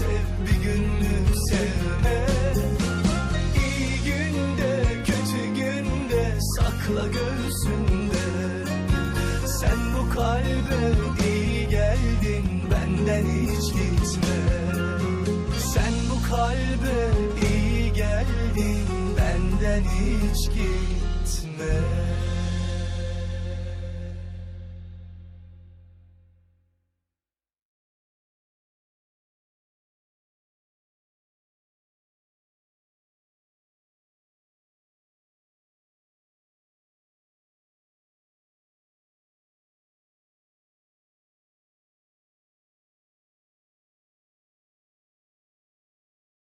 sev bir günlük sevme. İyi günde kötü günde sakla göğsünde. Sen bu kalbe iyi geldin benden hiç gitme. Sen bu kalbe iyi geldin benden hiç gitme